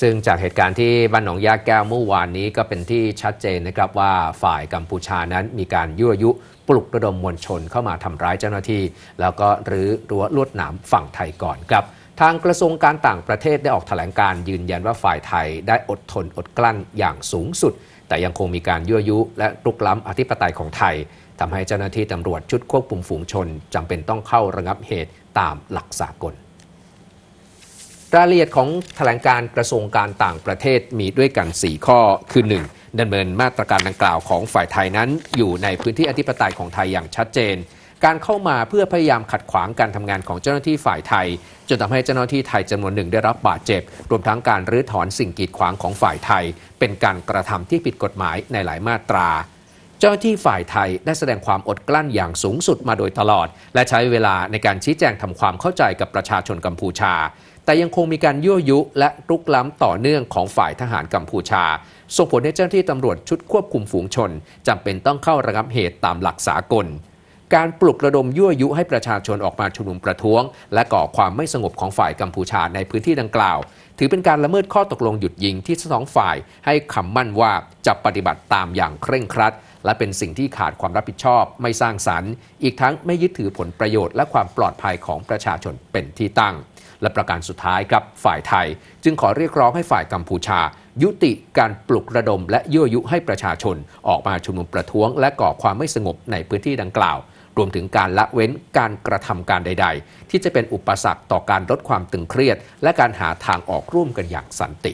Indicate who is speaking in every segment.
Speaker 1: ซึ่งจากเหตุการณ์ที่บ้านหนองยาแก้วเมื่อวานนี้ก็เป็นที่ชัดเจนนะครับว่าฝ่ายกัมพูชานั้นมีการยั่วยุปลุกระดมมวลชนเข้ามาทำร้ายเจ้าหน้าที่ แล้วก็รื้อรั้วลวดหนามฝั่งไทยก่อนครับทางกระทรวงการต่างประเทศได้ออกแถลงการยืนยันว่าฝ่ายไทยได้อดทนอดกลั้นอย่างสูงสุด แต่ยังคงมีการยั่วยุ และลุกล้ำอธิปไตยของไทยทำให้เจ้าหน้าที่ตำรวจชุดควบคุมฝูงชนจำเป็นต้องเข้าระงับเหตุตามหลักสากล รายละเอียดของแถลงการกระทรวงการต่างประเทศมีด้วยกัน 4 ข้อคือ 1. ดำเนินมาตรการดังกล่าวของฝ่ายไทยนั้น อยู่ในพื้นที่อธิปไตยของไทยอย่างชัดเจน การเข้ามาเพื่อพยายามขัดขวางการทำงานของเจ้าหน้าที่ฝ่ายไทย จนทำให้เจ้าหน้าที่ไทยจำนวนหนึ่งได้รับบาดเจ็บ รวมทั้งการรื้อถอนสิ่งกีดขวางของฝ่ายไทย เป็นการกระทำที่ผิดกฎหมายในหลายมาตราเจ้าหน้าที่ฝ่ายไทยได้แสดงความอดกลั้นอย่างสูงสุดมาโดยตลอด และใช้เวลาในการชี้แจงทำความเข้าใจกับประชาชนกัมพูชา แต่ยังคงมีการยั่วยุและรุกล้ำต่อเนื่องของฝ่ายทหารกัมพูชา ส่งผลให้เจ้าหน้าที่ตำรวจชุดควบคุมฝูงชนจำเป็นต้องเข้าระงับเหตุตามหลักสากล การปลุกระดมยั่วยุให้ประชาชนออกมาชุมนุมประท้วง และก่อความไม่สงบของฝ่ายกัมพูชาในพื้นที่ดังกล่าว ถือเป็นการละเมิดข้อตกลงหยุดยิงที่ทั้งสองฝ่ายให้คำมั่นว่าจะปฏิบัติตามอย่างเคร่งครัด และเป็นสิ่งที่ขาดความรับผิดชอบไม่สร้างสรรค์ อีกทั้งไม่ยึดถือผลประโยชน์และความปลอดภัยของประชาชนเป็นที่ตั้ง และประการสุดท้ายครับฝ่ายไทย จึงขอเรียกร้องให้ฝ่ายกัมพูชา ยุติการปลุกระดมและยั่วยุให้ประชาชน ออกมาชุมนุมประท้วง และก่อความไม่สงบในพื้นที่ดังกล่าวรวมถึงการละเว้นการกระทำการใด ๆ ที่จะเป็นอุปสรรคต่อการลดความตึงเครียด และการหาทางออกร่วมกันอย่างสันติ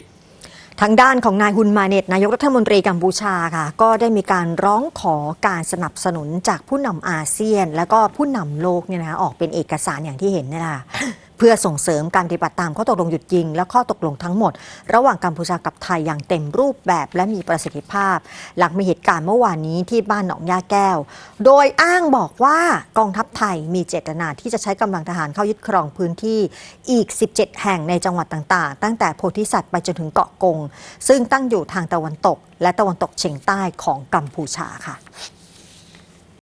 Speaker 2: ทางด้านของนายฮุนมาเนตนายกรัฐมนตรีกัมพูชาค่ะ ก็ได้มีการร้องขอการสนับสนุนจากผู้นำอาเซียน และก็ผู้นำโลกเนี่ยนะคะออกเป็นเอกสารอย่างที่เห็นนี่แหละ พื่อส่งเสริมการปฏิบัติตามข้อตกลงหยุดยิง และข้อตกลงทั้งหมด ระหว่างกัมพูชากับไทยอย่างเต็มรูปแบบและมีประสิทธิภาพ หลังมีเหตุการณ์เมื่อวานนี้ที่บ้านหนองยาแก้ว โดยอ้างบอกว่ากองทัพไทยมีเจตนาที่จะใช้กำลังทหารเข้ายึดครองพื้นที่อีก 17 แห่งในจังหวัดต่างๆ ตั้งแต่โพธิสัตว์ไปจนถึงเกาะกง ซึ่งตั้งอยู่ทางตะวันตก และตะวันตกเฉียงใต้ของกัมพูชาค่ะ